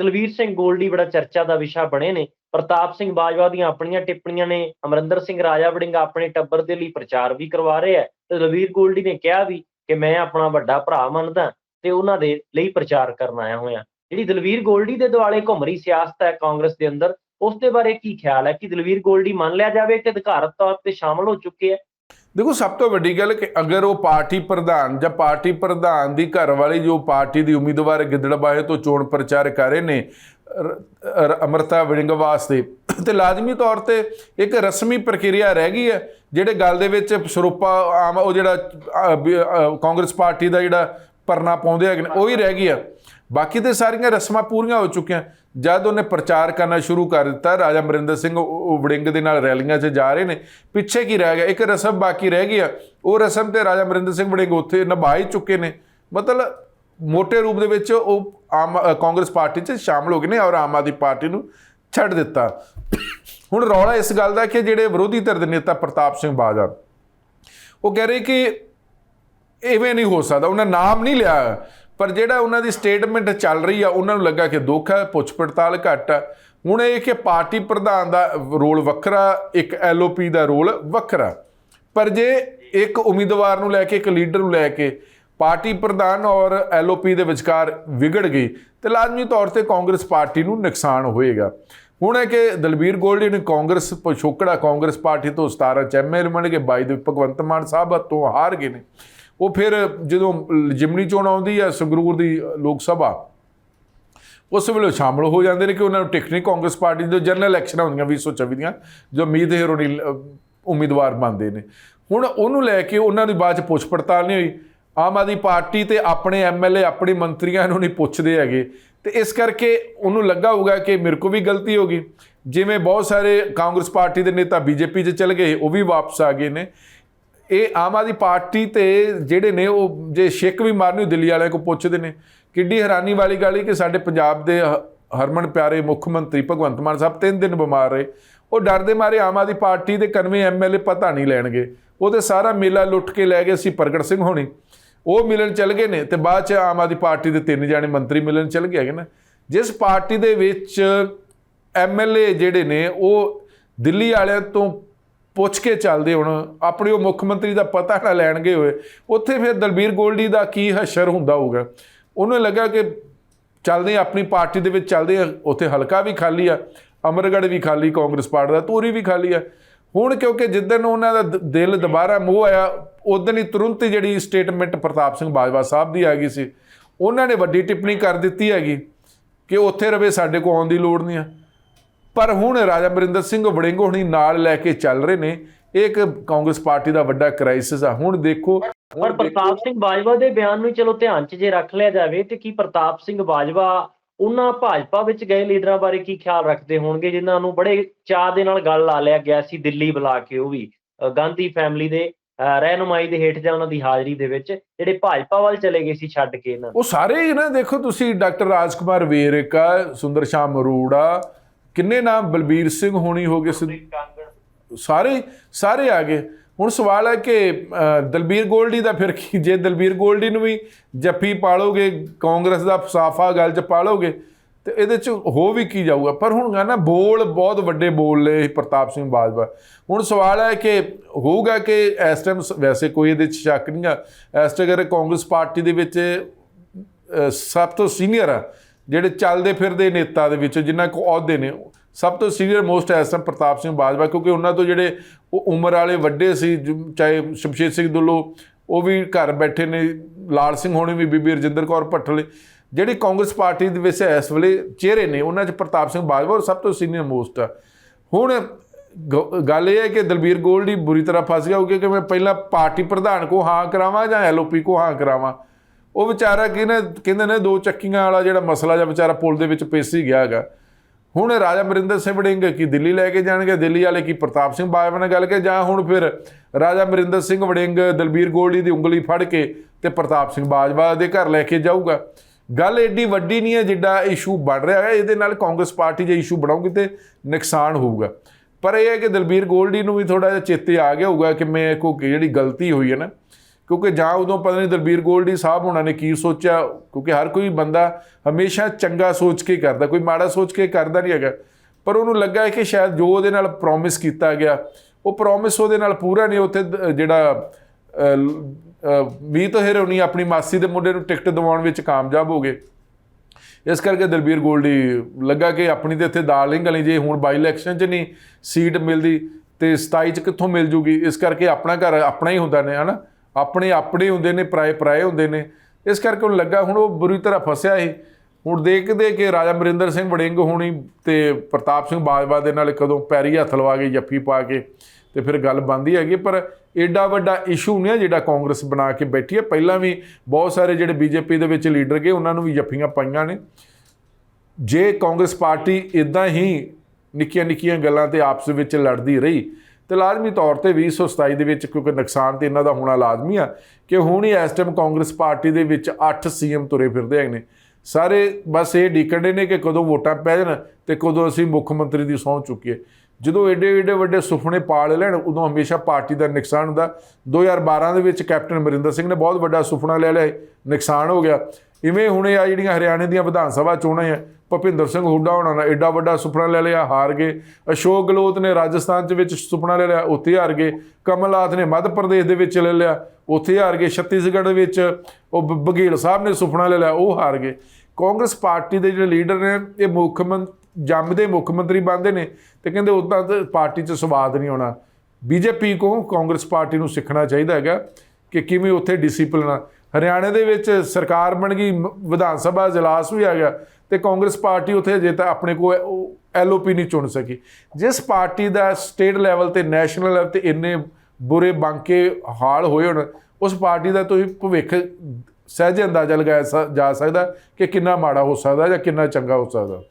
ਦਲਵੀਰ ਸਿੰਘ ਗੋਲਡੀ ਬੜਾ ਚਰਚਾ ਦਾ ਵਿਸ਼ਾ ਬਣੇ ਨੇ। ਪ੍ਰਤਾਪ ਸਿੰਘ ਬਾਜਵਾ ਦੀਆਂ ਆਪਣੀਆਂ ਟਿੱਪਣੀਆਂ ਨੇ। ਅਮਰਿੰਦਰ ਸਿੰਘ ਰਾਜਾ ਵੜਿੰਗਾ ਆਪਣੇ ਟੱਬਰ ਦੇ ਲਈ ਪ੍ਰਚਾਰ ਵੀ ਕਰਵਾ ਰਹੇ ਹੈ ਤੇ ਦਲਵੀਰ ਗੋਲਡੀ ਨੇ ਕਿਹਾ ਵੀ ਕਿ ਮੈਂ ਆਪਣਾ ਵੱਡਾ ਭਰਾ ਮੰਨਦਾ ਤੇ ਉਹਨਾਂ ਦੇ ਲਈ ਪ੍ਰਚਾਰ ਕਰਨ ਆਇਆ ਹੋਇਆ। ਜਿਹੜੀ ਦਲਵੀਰ ਗੋਲਡੀ ਦੇ ਦੁਆਲੇ ਘੁੰਮ ਰਹੀ ਸਿਆਸਤ ਹੈ ਕਾਂਗਰਸ ਦੇ ਅੰਦਰ, ਉਸ ਦੇ ਬਾਰੇ ਕੀ ਖਿਆਲ ਹੈ ਕਿ ਦਲਵੀਰ ਗੋਲਡੀ ਮੰਨ ਲਿਆ ਜਾਵੇ ਕਿ ਅਧਿਕਾਰਤ ਤੌਰ ਤੇ ਸ਼ਾਮਲ ਹੋ ਚੁੱਕੇ ਹੈ ਦੇਖੋ, ਸਭ ਤੋਂ ਵੱਡੀ ਗੱਲ ਕਿ ਅਗਰ ਉਹ ਪਾਰਟੀ ਪ੍ਰਧਾਨ ਜਾਂ ਪਾਰਟੀ ਪ੍ਰਧਾਨ ਦੀ ਘਰ ਵਾਲੀ ਜੋ ਪਾਰਟੀ ਦੀ ਉਮੀਦਵਾਰ ਗਿੱਦੜਬਾਹੇ ਤੋਂ ਚੋਣ ਪ੍ਰਚਾਰ ਕਰ ਰਹੇ ਨੇ, ਰ- ਰ- ਅਮਰਤਾ ਵੜਿੰਗ ਵਾਸਤੇ, ਤੇ ਲਾਜ਼ਮੀ ਤੌਰ ਤੇ ਇੱਕ ਰਸਮੀ ਪ੍ਰਕਿਰਿਆ ਰਹਿ ਗਈ ਹੈ, ਜਿਹੜੇ ਗੱਲ ਦੇ ਵਿੱਚ ਸਰੂਪਾ ਆਮ ਉਹ ਜਿਹੜਾ ਕਾਂਗਰਸ ਪਾਰਟੀ ਦਾ ਜਿਹੜਾ ਪਰਨਾ ਪਾਉਂਦੇ ਹੈਗੇ ਨੇ, ਉਹੀ ਰਹਿ ਗਈ ਆ। ਬਾਕੀ ਤੇ ਸਾਰੀਆਂ ਰਸਮਾਂ ਪੂਰੀਆਂ ਹੋ ਚੁੱਕੀਆਂ। ਜਦ ਉਹਨੇ ਪ੍ਰਚਾਰ ਕਰਨਾ ਸ਼ੁਰੂ ਕਰ ਦਿੱਤਾ, ਰਾਜਾ ਅਮਰਿੰਦਰ ਸਿੰਘ ਵੜਿੰਗ ਦੇ ਨਾਲ ਰੈਲੀਆਂ 'ਚ ਜਾ ਰਹੇ ਨੇ, ਪਿੱਛੇ ਕੀ ਰਹਿ ਗਿਆ? ਇੱਕ ਰਸਮ ਬਾਕੀ ਰਹਿ ਗਈ ਆ। ਉਹ ਰਸਮ ਤੇ ਰਾਜਾ ਅਮਰਿੰਦਰ ਸਿੰਘ ਵੜਿੰਗ ਉੱਥੇ ਨਿਭਾ ਹੀ ਚੁੱਕੇ ਨੇ। ਮਤਲਬ ਮੋਟੇ ਰੂਪ ਦੇ ਵਿੱਚ ਉਹ ਆਮ ਕਾਂਗਰਸ ਪਾਰਟੀ 'ਚ ਸ਼ਾਮਲ ਹੋ ਗਏ ਨੇ ਔਰ ਆਮ ਆਦਮੀ ਪਾਰਟੀ ਨੂੰ ਛੱਡ ਦਿੱਤਾ। ਹੁਣ ਰੌਲਾ ਇਸ ਗੱਲ ਦਾ ਕਿ ਜਿਹੜੇ ਵਿਰੋਧੀ ਧਿਰ ਦੇ ਨੇਤਾ ਪ੍ਰਤਾਪ ਸਿੰਘ ਬਾਜਵਾ, ਉਹ ਕਹਿ ਰਹੇ ਕਿ ਇਵੇਂ ਨਹੀਂ ਹੋ ਸਕਦਾ। ਉਹਨਾਂ ਨਾਮ ਨਹੀਂ ਲਿਆ। ਪਰ ਜਿਹੜਾ ਉਹਨਾਂ ਦੀ ਸਟੇਟਮੈਂਟ ਚੱਲ ਰਹੀ ਆ, ਉਹਨਾਂ ਨੂੰ ਲੱਗਾ ਕਿ ਦੁੱਖ ਹੈ ਪੁੱਛ ਪੜਤਾਲ ਘੱਟ ਆ। ਹੁਣ ਇਹ ਕਿ ਪਾਰਟੀ ਪ੍ਰਧਾਨ ਦਾ ਰੋਲ ਵੱਖਰਾ, ਇੱਕ ਐਲਓਪੀ ਦਾ ਰੋਲ ਵੱਖਰਾ। ਪਰ ਜੇ ਇੱਕ ਉਮੀਦਵਾਰ ਨੂੰ ਲੈ ਕੇ, ਇੱਕ ਲੀਡਰ ਨੂੰ ਲੈ ਕੇ ਪਾਰਟੀ ਪ੍ਰਧਾਨ ਔਰ ਐਲਓਪੀ ਦੇ ਵਿਚਕਾਰ ਵਿਗੜ ਗਈ, ਤੇ ਲਾਜ਼ਮੀ ਤੌਰ ਤੇ ਕਾਂਗਰਸ ਪਾਰਟੀ ਨੂੰ ਨੁਕਸਾਨ ਹੋਏਗਾ। ਹੁਣ ਹੈ ਕਿ ਦਲਬੀਰ ਗੋਲਡੀ ਨੇ ਕਾਂਗਰਸ ਪਿਛੋਕੜਾ ਕਾਂਗਰਸ ਪਾਰਟੀ ਤੋਂ 17 ਚ ਐਮਐਲ ਬਣ ਕੇ 22 ਦੇ ਭਗਵੰਤ ਮਾਨ ਸਾਹਿਬ ਤੋਂ ਹਾਰ ਗਏ ਨੇ। ਉਹ ਫਿਰ ਜਦੋਂ ਜਿਮਨੀ ਚੋਣ ਆਉਂਦੀ ਆ, ਸੰਗਰੂਰ ਦੀ ਲੋਕ ਸਭਾ, ਉਸ ਵੇਲੇ ਸ਼ਾਮਲ ਹੋ ਜਾਂਦੇ ਨੇ ਕਿ ਉਹਨਾਂ ਨੂੰ ਟਿਕਟ ਕਾਂਗਰਸ ਪਾਰਟੀ ਦੀ, ਜਨਰਲ ਇਲੈਕਸ਼ਨਾਂ ਹੁੰਦੀਆਂ 2024 ਦੀਆਂ ਜੋ ਉਮੀਦ ਹੈ ਉਮੀਦਵਾਰ ਬਣਦੇ ਨੇ। ਹੁਣ ਉਹਨੂੰ ਲੈ ਕੇ ਉਹਨਾਂ ਦੀ ਬਾਅਦ ਚ ਪੁੱਛ ਪੜਤਾਲ ਨਹੀਂ ਹੋਈ। ਆਮ ਆਦਮੀ ਪਾਰਟੀ ਤੇ ਆਪਣੇ ਐਮਐਲਏ ਆਪਣੇ ਮੰਤਰੀਆਂ ਨੂੰ ਨਹੀਂ ਪੁੱਛਦੇ ਹੈਗੇ। ਤੇ ਇਸ ਕਰਕੇ ਉਹਨੂੰ ਲੱਗਾ ਹੋਊਗਾ ਕਿ ਮੇਰੇ ਕੋ ਵੀ ਗਲਤੀ ਹੋ ਗਈ। ਜਿਵੇਂ ਬਹੁਤ ਸਾਰੇ ਕਾਂਗਰਸ ਪਾਰਟੀ ਦੇ ਨੇਤਾ ਬੀਜੇਪੀ 'ਚ ਚਲੇ ਗਏ, ਉਹ ਵੀ ਵਾਪਸ ਆ ਗਏ ਨੇ। ਇਹ ਆਮ ਆਦਮੀ ਪਾਰਟੀ ਤੇ ਜਿਹੜੇ ਨੇ ਉਹ ਜੇ ਛਿੱਕ ਵੀ ਮਾਰਨੀ ਦਿੱਲੀ ਵਾਲਿਆਂ ਕੋ ਪੁੱਛਦੇ ਨੇ। ਕਿੱਡੀ ਹੈਰਾਨੀ ਵਾਲੀ ਗੱਲ ਹੈ ਕਿ ਸਾਡੇ ਪੰਜਾਬ ਦੇ ਹ- ਹਰਮਨ ਪਿਆਰੇ ਮੁੱਖ ਮੰਤਰੀ ਭਗਵੰਤ ਮਾਨ ਸਾਹਿਬ ਤਿੰਨ ਦਿਨ ਬਿਮਾਰ ਰਹੇ। ਉਹ ਡਰਦੇ ਮਾਰੇ ਆਮ ਆਦਮੀ ਪਾਰਟੀ ਦੇ ਕਨਵੇ ਐਮਐਲਏ ਪਤਾ ਨਹੀਂ ਲੈਣਗੇ। ਉਹ ਤੇ ਸਾਰਾ ਮੇਲਾ ਲੁੱਟ ਕੇ ਲੈ ਗਏ ਸੀ ਪ੍ਰਗਟ ਸਿੰਘ ਹੋਣੀ। ਉਹ ਮਿਲਣ ਚੱਲ ਗਏ ਨੇ ਤੇ ਬਾਅਦ ਚ ਆਮ ਆਦਮੀ ਪਾਰਟੀ ਦੇ ਤਿੰਨ ਜਾਣੇ ਮੰਤਰੀ ਮਿਲਣ ਚੱਲ ਗਏ ਹੈਗੇ ਨਾ। ਜਿਸ ਪਾਰਟੀ ਦੇ ਵਿੱਚ ਐਮਐਲਏ ਜਿਹੜੇ ਨੇ, ਉਹ ਦਿੱਲੀ ਵਾਲਿਆਂ ਤੋਂ ਪੁੱਛ ਕੇ ਚੱਲਦੇ ਹੁਣ, ਆਪਣੇ ਉਹ ਮੁੱਖ ਮੰਤਰੀ ਦਾ ਪਤਾ ਨਾ ਲੈਣਗੇ ਹੋਏ। ਉੱਥੇ ਫਿਰ ਦਲਬੀਰ ਗੋਲਡੀ ਦਾ ਕੀ ਹਸ਼ਰ ਹੁੰਦਾ ਹੋਊਗਾ। ਉਹਨੂੰ ਲੱਗਾ ਕਿ ਚੱਲਦੇ ਹਾਂ, ਆਪਣੀ ਪਾਰਟੀ ਦੇ ਵਿੱਚ ਚੱਲਦੇ ਆ ਉੱਥੇ ਹਲਕਾ ਵੀ ਖਾਲੀ ਆ, ਅਮਰਗੜ੍ਹ ਵੀ ਖਾਲੀ, ਕਾਂਗਰਸ ਪਾਰਟੀ ਦਾ ਤੂਰੀ ਵੀ ਖਾਲੀ ਆ। ਹੁਣ ਕਿਉਂਕਿ ਜਿੱਦਨ ਉਹਨਾਂ ਦਾ ਦਿਲ ਦੁਬਾਰਾ ਮੋਹ ਆਇਆ ਉਦੋਂ ਹੀ ਤੁਰੰਤ ਜਿਹੜੀ ਸਟੇਟਮੈਂਟ ਪ੍ਰਤਾਪ ਸਿੰਘ ਬਾਜਵਾ ਸਾਹਿਬ ਦੀ ਆ ਗਈ ਸੀ। ਉਹਨਾਂ ਨੇ ਵੱਡੀ ਟਿੱਪਣੀ ਕਰ ਦਿੱਤੀ ਹੈਗੀ ਕਿ ਉੱਥੇ ਰਵੇ, ਸਾਡੇ ਕੋਲ ਆਉਣ ਦੀ ਲੋੜ ਨਹੀਂ ਆ। ਪਰ ਹੁਣ ਰਾਜਾ ਅਮਰਿੰਦਰ ਸਿੰਘ ਵੜਿੰਗ ਹੁਣੀ ਨਾਲ ਲੈ ਕੇ ਚੱਲ ਰਹੇ ਨੇ ਇਹ ਇੱਕ ਕਾਂਗਰਸ ਪਾਰਟੀ ਦਾ ਵੱਡਾ ਕ੍ਰਾਈਸਿਸ ਆ ਹੁਣ ਦੇਖੋ ਪਰ ਪ੍ਰਤਾਪ ਸਿੰਘ ਬਾਜਵਾ ਦੇ ਬਿਆਨ ਨੂੰ ਚਲੋ ਧਿਆਨ 'ਚ ਜੇ ਰੱਖ ਲਿਆ ਜਾਵੇ ਤੇ ਕੀ ਪ੍ਰਤਾਪ ਸਿੰਘ ਬਾਜਵਾ ਉਹਨਾਂ ਭਾਜਪਾ ਵਿੱਚ ਗਏ ਲੀਡਰਾਂ ਬਾਰੇ ਕੀ ਖਿਆਲ ਰੱਖਦੇ ਹੋਣਗੇ ਜਿਨ੍ਹਾਂ ਨੂੰ ਬੜੇ ਚਾਅ ਦੇ ਨਾਲ ਗੱਲ ਲਾ ਲਿਆ ਗਿਆ ਸੀ ਦਿੱਲੀ ਬੁਲਾ ਕੇ ਉਹ ਵੀ ਗਾਂਧੀ ਫੈਮਿਲੀ ਦੇ ਰਹਿਨੁਮਾਈ ਦੇ ਹੇਠ ਜਾਂ ਉਹਨਾਂ ਦੀ ਹਾਜ਼ਰੀ ਦੇ ਵਿੱਚ ਜਿਹੜੇ ਭਾਜਪਾ ਵੱਲ ਚਲੇ ਗਏ ਸੀ ਛੱਡ ਕੇ ਇਹਨਾਂ। ਉਹ ਸਾਰੇ ਹੀ ਨਾ ਦੇਖੋ ਤੁਸੀਂ ਡਾਕਟਰ ਰਾਜਕੁਮਾਰ ਵੇਰਕਾ ਸੁੰਦਰ ਸ਼ਾਮ ਅਰੋੜਾ ਕਿੰਨੇ ਨਾਮ ਬਲਬੀਰ ਸਿੰਘ ਹੋਣੀ ਹੋ ਗਏ ਸਿੱਧ- ਸਾਰੇ ਸਾਰੇ ਆ ਗਏ। ਹੁਣ ਸਵਾਲ ਹੈ ਕਿ ਦਲਬੀਰ ਗੋਲਡੀ ਦਾ ਫਿਰ ਕੀ? ਜੇ ਦਲਬੀਰ ਗੋਲਡੀ ਨੂੰ ਵੀ ਜੱਫੀ ਪਾਲੋਗੇ, ਕਾਂਗਰਸ ਦਾ ਫਸਾਫਾ ਗੱਲ 'ਚ ਪਾਲੋਗੇ, ਤੇ ਇਹਦੇ 'ਚ ਹੋ ਵੀ ਕੀ ਜਾਊਗਾ? ਪਰ ਹੁਣ ਗਾ ਨਾ ਬੋਲ ਬਹੁਤ ਵੱਡੇ ਬੋਲ ਲਏ ਪ੍ਰਤਾਪ ਸਿੰਘ ਬਾਜਵਾ। ਹੁਣ ਸਵਾਲ ਹੈ ਕਿ ਹੋਊਗਾ ਕਿ ਇਸ ਟਾਈਮ ਵੈਸੇ ਕੋਈ ਇਹਦੇ 'ਚ ਸ਼ੱਕ ਨਹੀਂ ਆ। ਇਸ ਟਾਈਮ ਅਗਰ ਕਾਂਗਰਸ ਪਾਰਟੀ ਦੇ ਵਿੱਚ ਸਭ ਤੋਂ ਸੀਨੀਅਰ ਆ ਜਿਹੜੇ ਚੱਲਦੇ ਫਿਰਦੇ ਨੇਤਾ ਦੇ ਵਿੱਚ ਜਿਨ੍ਹਾਂ ਕੋ ਅਹੁਦੇ ਨੇ, ਸਭ ਤੋਂ senior most S M Pratap Singh Bajwa, ਕਿਉਂਕਿ ਉਹਨਾਂ ਤੋਂ ਜਿਹੜੇ ਉਹ ਉਮਰ ਵਾਲੇ ਵੱਡੇ ਸੀ, ਜੋ, ਚਾਹੇ ਸ਼ਮਸ਼ੇਰ ਸਿੰਘ ਦੁੱਲੋ, ਉਹ ਵੀ ਘਰ ਬੈਠੇ ਨੇ, ਲਾਲ ਸਿੰਘ ਹੋਣੀ ਵੀ, ਬੀਬੀ ਰਜਿੰਦਰ ਕੌਰ ਭੱਠਲ, ਜਿਹੜੀ ਕਾਂਗਰਸ ਪਾਰਟੀ ਦੇ ਵਿੱਚ ਇਸ ਵੇਲੇ ਚਿਹਰੇ ਨੇ, ਉਹਨਾਂ 'ਚ ਪ੍ਰਤਾਪ ਸਿੰਘ ਬਾਜਵਾ ਔਰ ਸਭ ਤੋਂ ਸੀਨੀਅਰ ਮੋਸਟ ਆ। ਹੁਣ ਗ- ਗੱਲ ਇਹ ਹੈ ਕਿ ਦਲਬੀਰ ਗੋਲਡੀ ਬੁਰੀ ਤਰ੍ਹਾਂ ਫਸ ਗਿਆ ਕਿਉਂਕਿ ਮੈਂ ਪਹਿਲਾਂ ਪਾਰਟੀ ਪ੍ਰਧਾਨ ਕੋ ਹਾਂ ਕਰਾਵਾਂ ਜਾਂ ਐਲਓਪੀ ਕੋ ਹਾਂ ਕਰਾਵਾਂ? ਉਹ ਵਿਚਾਰਾ ਕਿਹਨੇ ਕਹਿੰਦੇ ਨੇ ਦੋ ਚੱਕੀਆਂ ਵਾਲਾ ਜਿਹੜਾ ਮਸਲਾ ਜਾਂ ਵਿਚਾਰਾ ਪੁਲ ਦੇ ਵਿੱਚ ਪੇਸੀ ਗਿਆ ਹੈਗਾ। ਹੁਣ ਰਾਜਾ ਅਮਰਿੰਦਰ ਸਿੰਘ ਵੜਿੰਗ ਕੀ ਦਿੱਲੀ ਲੈ ਕੇ ਜਾਣਗੇ? ਦਿੱਲੀ ਵਾਲੇ ਕੀ ਪ੍ਰਤਾਪ ਸਿੰਘ ਬਾਜਵਾ ਨਾਲ ਗੱਲ ਕੇ ਜਾਂ ਹੁਣ ਫਿਰ ਰਾਜਾ ਅਮਰਿੰਦਰ ਸਿੰਘ ਵੜਿੰਗ ਦਲਬੀਰ ਗੋਲਡੀ ਦੀ ਉਂਗਲੀ ਫੜ ਕੇ ਤੇ ਪ੍ਰਤਾਪ ਸਿੰਘ ਬਾਜਵਾ ਦੇ ਘਰ ਲੈ ਕੇ ਜਾਊਗਾ। ਗੱਲ ਐਡੀ ਵੱਡੀ ਨਹੀਂ ਹੈ ਜਿੱਡਾ ਇਸ਼ੂ ਬਣ ਰਿਹਾ ਹੈ। ਇਹਦੇ ਨਾਲ ਕਾਂਗਰਸ ਪਾਰਟੀ ਜੇ ਇਸ਼ੂ ਬਣਾਉਗੀ ਤੇ ਨੁਕਸਾਨ ਹੋਊਗਾ। ਪਰ ਇਹ ਹੈ ਕਿ ਦਲਬੀਰ ਗੋਲਡੀ ਨੂੰ ਵੀ ਥੋੜਾ ਜਿਹਾ ਚੇਤੇ ਆ ਗਿਆ ਹੋਊਗਾ ਕਿ ਮੈਂ ਕੋ ਜਿਹੜੀ ਗਲਤੀ ਹੋਈ ਹੈ ਨਾ ਕਿਉਂਕਿ ਜਾਂ ਉਦੋਂ ਪਤਾ ਨਹੀਂ ਦਲਬੀਰ ਗੋਲਡੀ ਸਾਹਿਬ ਉਹਨਾਂ ਨੇ ਕੀ ਸੋਚਿਆ ਕਿਉਂਕਿ ਹਰ ਕੋਈ ਬੰਦਾ ਹਮੇਸ਼ਾ ਚੰਗਾ ਸੋਚ ਕੇ ਕਰਦਾ ਕੋਈ ਮਾੜਾ ਸੋਚ ਕੇ ਕਰਦਾ ਨਹੀਂ ਹੈਗਾ। ਪਰ ਉਹਨੂੰ ਲੱਗਾ ਕਿ ਸ਼ਾਇਦ ਜੋ ਉਹਦੇ ਨਾਲ ਪ੍ਰੋਮਿਸ ਕੀਤਾ ਗਿਆ ਉਹ ਪ੍ਰੋਮਿਸ ਉਹਦੇ ਨਾਲ ਪੂਰਾ ਨਹੀਂ ਉੱਥੇ ਜਿਹੜਾ ਅਹ, ਅਹ, ਮੀਤ ਹਿਰੋਨੀ ਆਪਣੀ ਮਾਸੀ ਦੇ ਮੁੰਡੇ ਨੂੰ ਟਿਕਟ ਦਿਵਾਉਣ ਵਿੱਚ ਕਾਮਯਾਬ ਹੋ ਗਏ। ਇਸ ਕਰਕੇ ਦਲਬੀਰ ਗੋਲਡੀ ਲੱਗਾ ਕਿ ਆਪਣੀ ਤੇ ਇੱਥੇ ਦਾਲ ਨਹੀਂ ਗਲੀ ਜੇ ਹੁਣ ਬਾਈ ਇਲੈਕਸ਼ਨ 'ਚ ਨਹੀਂ ਸੀਟ ਮਿਲਦੀ ਤੇ 27 'ਚ ਕਿੱਥੋਂ ਮਿਲ ਜੂਗੀ? ਇਸ ਕਰਕੇ ਆਪਣਾ ਘਰ ਆਪਣਾ ਹੀ ਹੁੰਦਾ ਨੇ ਹਨਾ? ਆਪਣੇ ਆਪਣੇ ਹੁੰਦੇ ਨੇ, ਪਰਾਏ ਪਰਾਏ ਹੁੰਦੇ ਨੇ। ਇਸ ਕਰਕੇ ਉਹਨੂੰ ਲੱਗਾ, ਹੁਣ ਉਹ ਬੁਰੀ ਤਰ੍ਹਾਂ ਫਸਿਆ ਸੀ। ਹੁਣ ਦੇਖਦੇ ਕਿ ਰਾਜਾ ਮਰਿੰਦਰ ਸਿੰਘ ਵੜਿੰਗ ਹੋਣੀ ਤੇ ਪ੍ਰਤਾਪ ਸਿੰਘ ਬਾਜਵਾ ਦੇ ਨਾਲ ਕਦੋਂ ਪੈਰੀ ਹੱਥ ਲਵਾ ਕੇ, ਜੱਫੀ ਪਾ ਕੇ ਤੇ ਫਿਰ ਗੱਲ ਬੰਦੀ ਹੈਗੀ। ਪਰ ਐਡਾ ਵੱਡਾ ਇਸ਼ੂ ਨਹੀਂ ਜਿਹੜਾ ਕਾਂਗਰਸ ਬਣਾ ਕੇ ਬੈਠੀ ਹੈ। ਪਹਿਲਾਂ ਵੀ ਬਹੁਤ ਸਾਰੇ ਜਿਹੜੇ ਬੀਜੇਪੀ ਦੇ ਵਿੱਚ ਲੀਡਰ ਗਏ, ਉਹਨਾਂ ਨੂੰ ਵੀ ਜੱਫੀਆਂ ਪਾਈਆਂ ਨੇ। ਜੇ ਕਾਂਗਰਸ ਪਾਰਟੀ ਇਦਾਂ ਹੀ ਨਿੱਕੀਆਂ ਨਿੱਕੀਆਂ ਗੱਲਾਂ ਤੇ ਆਪਸ ਵਿੱਚ ਲੜਦੀ ਰਹੀ ਤੇ ਲਾਜ਼ਮੀ ਤੌਰ ਤੇ 2027 ਦੇ ਵਿੱਚ ਕਿਉਂਕਿ ਨੁਕਸਾਨ ਤੇ ਇਹਨਾਂ ਦਾ ਹੋਣਾ ਲਾਜ਼ਮੀ ਆ ਕਿ ਹੁਣ ਹੀ ਇਸ ਟਾਈਮ ਕਾਂਗਰਸ ਪਾਰਟੀ ਦੇ ਵਿੱਚ 8 ਸੀਐਮ ਤੁਰੇ ਫਿਰਦੇ ਹੈਗੇ ਨੇ। ਸਾਰੇ ਬਸ ਇਹ ਡੀਕਣਦੇ ਨੇ ਕਿ ਕਦੋਂ ਵੋਟਾਂ ਪੈ ਜਾਣ ਤੇ ਕਦੋਂ ਅਸੀਂ ਮੁੱਖ ਮੰਤਰੀ ਦੀ ਸਹੁੰ ਚੁੱਕੀਏ। ਜਦੋਂ ਏਡੇ ਏਡੇ ਵੱਡੇ ਸੁਪਨੇ ਪਾਲ ਲੈਣ, ਉਦੋਂ ਹਮੇਸ਼ਾ ਪਾਰਟੀ ਦਾ ਨੁਕਸਾਨ ਹੁੰਦਾ। 2012 ਦੇ ਵਿੱਚ ਕੈਪਟਨ ਅਮਰਿੰਦਰ ਸਿੰਘ ਨੇ ਬਹੁਤ ਵੱਡਾ ਸੁਪਨਾ ਲੈ ਲਿਆ ਨੁਕਸਾਨ ਹੋ ਗਿਆ। ਇਵੇਂ ਹੁਣੇ ਆ ਜਿਹੜੀਆਂ ਹਰਿਆਣੇ ਦੀਆਂ ਵਿਧਾਨ ਸਭਾ ਚੋਣਾਂ ਆ ਭੁਪਿੰਦਰ ਸਿੰਘ ਹੁੱਡਾ ਹੋਣਾ ਨੇ ਐਡਾ ਵੱਡਾ ਸੁਪਨਾ ਲੈ ਲਿਆ, ਹਾਰ ਗਏ। ਅਸ਼ੋਕ ਗਹਿਲੋਤ ਨੇ ਰਾਜਸਥਾਨ ਦੇ ਵਿੱਚ ਸੁਪਨਾ ਲੈ ਲਿਆ, ਉੱਥੇ ਹਾਰ ਗਏ। ਕਮਲਨਾਥ ਨੇ ਮੱਧ ਪ੍ਰਦੇਸ਼ ਦੇ ਵਿੱਚ ਲੈ ਲਿਆ, ਉੱਥੇ ਹਾਰ ਗਏ। ਛੱਤੀਸਗੜ੍ਹ ਦੇ ਵਿੱਚ ਉਹ ਬ- ਬਘੇਲ ਸਾਹਿਬ ਨੇ ਸੁਪਨਾ ਲੈ ਲਿਆ, ਉਹ ਹਾਰ ਗਏ। ਕਾਂਗਰਸ ਪਾਰਟੀ ਦੇ ਜਿਹੜੇ ਲੀਡਰ ਨੇ, ਇਹ ਮੁੱਖ ਮੰਤਰੀ ਜੰਮਦੇ ਮੁੱਖ ਮੰਤਰੀ ਬਣਦੇ ਨੇ ਤੇ ਕਹਿੰਦੇ ਉਦਾਂ ਤਾਂ ਪਾਰਟੀ 'ਚ ਸਵਾਦ ਨਹੀਂ ਆਉਣਾ। ਬੀਜੇਪੀ ਕੋ ਕਾਂਗਰਸ ਪਾਰਟੀ ਨੂੰ ਸਿੱਖਣਾ ਚਾਹੀਦਾ ਹੈਗਾ ਕਿ ਕਿਵੇਂ ਉੱਥੇ ਡਿਸਪਲਿਨ ਆ। ਹਰਿਆਣੇ ਦੇ ਵਿੱਚ ਸਰਕਾਰ ਬਣ ਗਈ, ਮ- ਵਿਧਾਨ ਸਭਾ ਇਜਲਾਸ ਵੀ ਆ ਗਿਆ ਤੇ ਕਾਂਗਰਸ ਪਾਰਟੀ ਉੱਥੇ ਅਜੇ ਤਾਂ ਆਪਣੇ ਕੋ ਐਲਓਪੀ ਨਹੀਂ ਚੁਣ ਸਕੀ। ਜਿਸ ਪਾਰਟੀ ਦਾ ਸਟੇਟ ਲੈਵਲ ਤੇ ਨੈਸ਼ਨਲ ਲੈਵਲ ਤੇ ਇੰਨੇ ਬੁਰੇ ਬਾਂਕੇ ਹਾਲ ਹੋਏ ਹੋਣ, ਉਸ ਪਾਰਟੀ ਦਾ ਤੁਸੀਂ ਭਵਿੱਖ ਸਹਿਜੇ ਅੰਦਾਜ਼ਾ ਲਗਾਇਆ ਸ- ਜਾ ਸਕਦਾ ਕਿ ਕਿੰਨਾ ਮਾੜਾ ਹੋ ਸਕਦਾ ਜਾਂ ਕਿੰਨਾ ਚੰਗਾ ਹੋ ਸਕਦਾ?